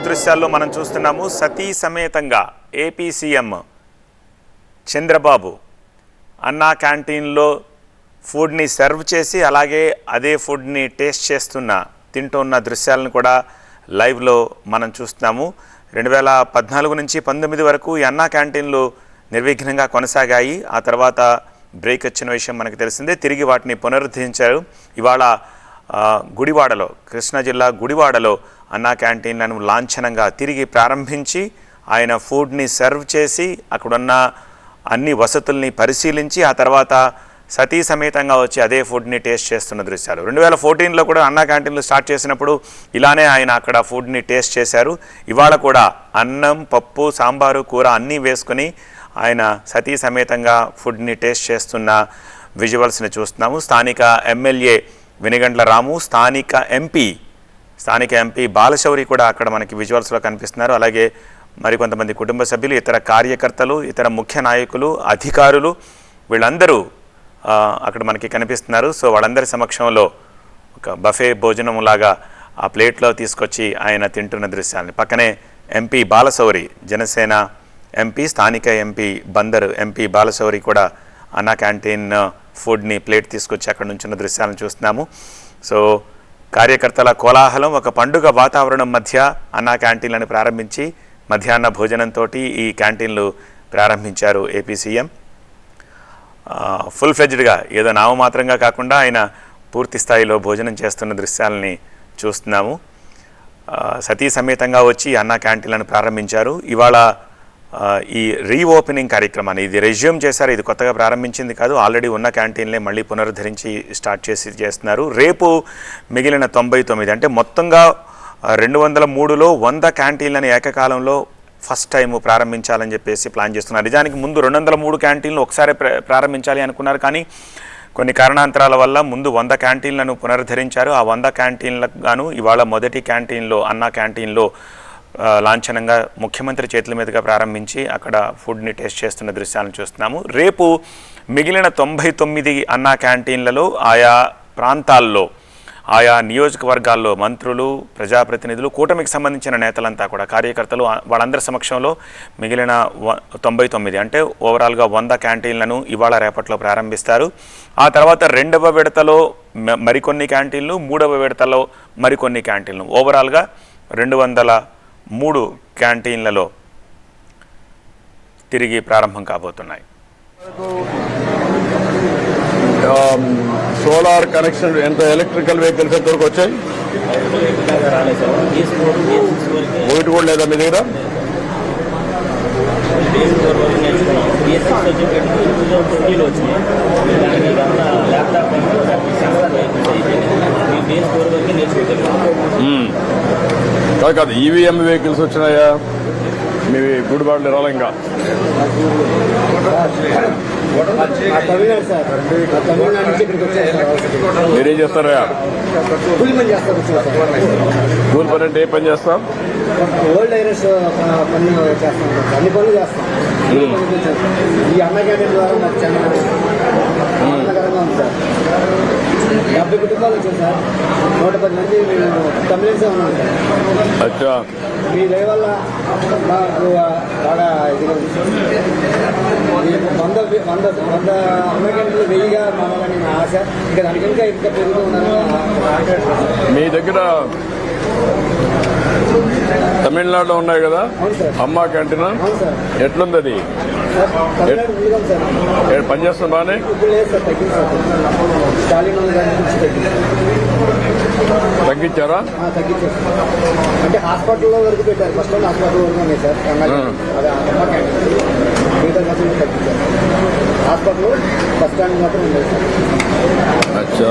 దృశ్యాల్లో మనం చూస్తున్నాము సతీ సమేతంగా ఏపీ సీఎం చంద్రబాబు అన్నా క్యాంటీన్లో ఫుడ్ని సర్వ్ చేసి అలాగే అదే ఫుడ్ని టేస్ట్ చేస్తున్న తింటున్న దృశ్యాలను కూడా లైవ్లో మనం చూస్తున్నాము. రెండు వేల పద్నాలుగు నుంచి పంతొమ్మిది వరకు ఈ అన్నా క్యాంటీన్లు నిర్విఘ్నంగా కొనసాగాయి. ఆ తర్వాత బ్రేక్ వచ్చిన విషయం మనకు తెలిసిందే. తిరిగి వాటిని పునరుద్ధరించారు. ఇవాళ గుడివాడలో కృష్ణా జిల్లా గుడివాడలో అన్నా క్యాంటీన్లను లాంఛనంగా తిరిగి ప్రారంభించి ఆయన ఫుడ్ని సర్వ్ చేసి అక్కడున్న అన్ని వసతుల్ని పరిశీలించి ఆ తర్వాత సతీ సమేతంగా వచ్చి అదే ఫుడ్ని టేస్ట్ చేస్తున్న దృశ్యాలు. రెండు వేల ఫోర్టీన్లో కూడా అన్నా క్యాంటీన్లు స్టార్ట్ చేసినప్పుడు ఇలానే ఆయన అక్కడ ఫుడ్ని టేస్ట్ చేశారు. ఇవాళ కూడా అన్నం పప్పు సాంబారు కూర అన్నీ వేసుకుని ఆయన సతీ సమేతంగా ఫుడ్ని టేస్ట్ చేస్తున్న విజువల్స్ని చూస్తున్నాము. స్థానిక ఎమ్మెల్యే వెనిగండ్ల రాము స్థానిక ఎంపీ స్థానిక ఎంపీ బాలశౌరి కూడా అక్కడ మనకి విజువల్స్లో కనిపిస్తున్నారు. అలాగే మరికొంతమంది కుటుంబ సభ్యులు ఇతర కార్యకర్తలు ఇతర ముఖ్య నాయకులు అధికారులు వీళ్ళందరూ అక్కడ మనకి కనిపిస్తున్నారు. సో వాళ్ళందరి సమక్షంలో ఒక బఫే భోజనం లాగా ఆ ప్లేట్లో తీసుకొచ్చి ఆయన తింటున్న దృశ్యాన్ని పక్కనే ఎంపీ బాలశౌరి జనసేన ఎంపీ స్థానిక ఎంపీ బందరు ఎంపీ బాలశౌరి కూడా అన్నా క్యాంటీన్ ఫుడ్ని ప్లేట్ తీసుకొచ్చి అక్కడ నుంచున్న దృశ్యాలను చూస్తున్నాము. సో కార్యకర్తల కోలాహలం ఒక పండుగ వాతావరణం మధ్య అన్నా క్యాంటీన్లను ప్రారంభించి మధ్యాహ్న భోజనంతో ఈ క్యాంటీన్లు ప్రారంభించారు ఏపీ సీఎం. ఫుల్ ఫ్లెజ్డ్గా ఏదో నామమాత్రంగా కాకుండా ఆయన పూర్తి స్థాయిలో భోజనం చేస్తున్న దృశ్యాలని చూస్తున్నాము. సతీ సమేతంగా వచ్చి అన్నా క్యాంటీన్లను ప్రారంభించారు. ఇవాళ ఈ రీఓపెనింగ్ కార్యక్రమాన్ని ఇది రెజ్యూమ్ చేశారు ఇది కొత్తగా ప్రారంభించింది కాదు ఆల్రెడీ ఉన్న క్యాంటీన్లే మళ్ళీ పునరుద్ధరించి స్టార్ట్ చేసి చేస్తున్నారు. రేపు మిగిలిన తొంభై తొమ్మిది అంటే మొత్తంగా రెండు వందల మూడులో వంద క్యాంటీన్లను ఏకకాలంలో ఫస్ట్ టైం ప్రారంభించాలని చెప్పేసి ప్లాన్ చేస్తున్నారు. నిజానికి ముందు రెండు వందల మూడు క్యాంటీన్లు ఒకసారి ప్ర- ప్రారంభించాలి అనుకున్నారు కానీ కొన్ని కారణాంతరాల వల్ల ముందు వంద క్యాంటీన్లను పునరుద్ధరించారు. ఆ వంద క్యాంటీన్లకు గాను ఇవాళ మొదటి క్యాంటీన్లో అన్నా క్యాంటీన్లో లాంఛనంగా ముఖ్యమంత్రి చేతుల మీదుగా ప్రారంభించి అక్కడ ఫుడ్ని టేస్ట్ చేస్తున్న దృశ్యాలను చూస్తున్నాము. రేపు మిగిలిన తొంభై తొమ్మిది అన్నా క్యాంటీన్లలో ఆయా ప్రాంతాల్లో ఆయా నియోజకవర్గాల్లో మంత్రులు ప్రజాప్రతినిధులు కూటమికి సంబంధించిన నేతలంతా కూడా కార్యకర్తలు వాళ్ళందరి సమక్షంలో మిగిలిన వ- తొంభై తొమ్మిది అంటే ఓవరాల్గా వంద క్యాంటీన్లను ఇవాళ రేపట్లో ప్రారంభిస్తారు. ఆ తర్వాత రెండవ విడతలో మ- మరికొన్ని క్యాంటీన్లు మూడవ విడతలో మరికొన్ని క్యాంటీన్లు. ఓవరాల్గా రెండు వందల మూడు క్యాంటీన్లలో తిరిగి ప్రారంభం కాబోతున్నాయి. సోలార్ కనెక్షన్ ఎంత ఎలక్ట్రికల్ వెహికల్స్ ఎంతవరకు వచ్చాయి? ఒకటి కూడా లేదా మీ దగ్గర? ల్యాప్టాప్ కాదు కాదు ఈవీఎం వెహికల్స్ వచ్చినాయా? మీ గుడిబాడులు రాలే ఇంకా మీరేం చేస్తారా? కూలి పని అంటే ఏ పని చేస్తాం? ఓల్డ్ ఐరస్. అన్ని పనులు. ఈ అన్న క్యాంటీన్ ద్వారా మాకు చాలా ఆనందకరంగా ఉంది సార్. డెబ్బై కుటుంబాలు వచ్చాయి సార్. నూట పది మంది మేము తమిళన్సే ఉన్నాం సార్. అచ్చా. మీ దయ వల్ల మాకు బాగా. ఈ వంద వంద వంద అన్న క్యాంటీన్లు వెయ్యిగా మారాలని నా ఆశ. ఇంకా దానికి ఇంకా ఇంకా పెరుగుతూ మీ దగ్గర తమిళనాడులో ఉన్నాయి కదా? అమ్మా క్యాంటీన్? ఎట్లుంది అది సార్ తమిళనాడు ముందుగా ఉంది సార్. ఏ పని చేస్తుంది బాగానే ఇప్పుడు లేదు సార్ తగ్గింది సార్. స్టాలిన్ ఉన్న దాని నుంచి తగ్గింది. తగ్గించారా. అంటే హాస్పిటల్లో వరకు పెట్టారు. ఫస్ట్ టైం హాస్పిటల్ వరకు ఉన్నాయి సార్. మిగతా తగ్గించారు. హాస్పిటల్ బస్ స్టాండ్ మాత్రం ఉన్నాయి సార్. అచ్చా.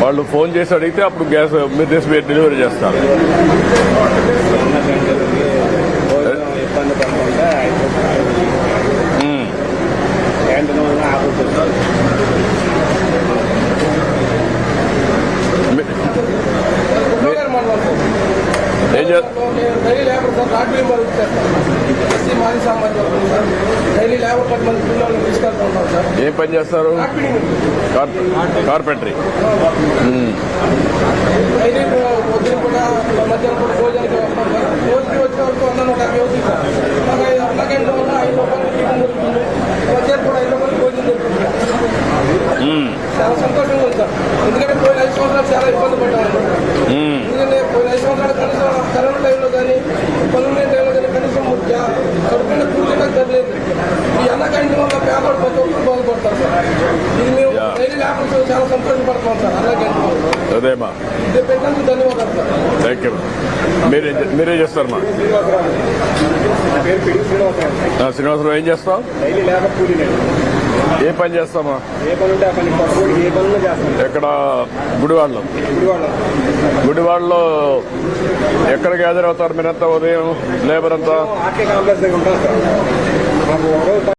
वाल फ़ोन अड़ते अब गैस मे देश में डेलीवरी ఏం పని చేస్తారు? కార్పెంటరీ. పొద్దున మధ్యాహ్నం కూడా భోజనానికి థ్యాంక్ యూ మీరే మీరేం చేస్తారు మా శ్రీనివాసరావు ఏం చేస్తాం ఏ పని చేస్తామా? ఎక్కడ? గుడివాడలో. గుడివాడలో. ఎక్కడ గ్యాదర్ అవుతారు? మీరంతా ఉదయం లేబర్ అంతా?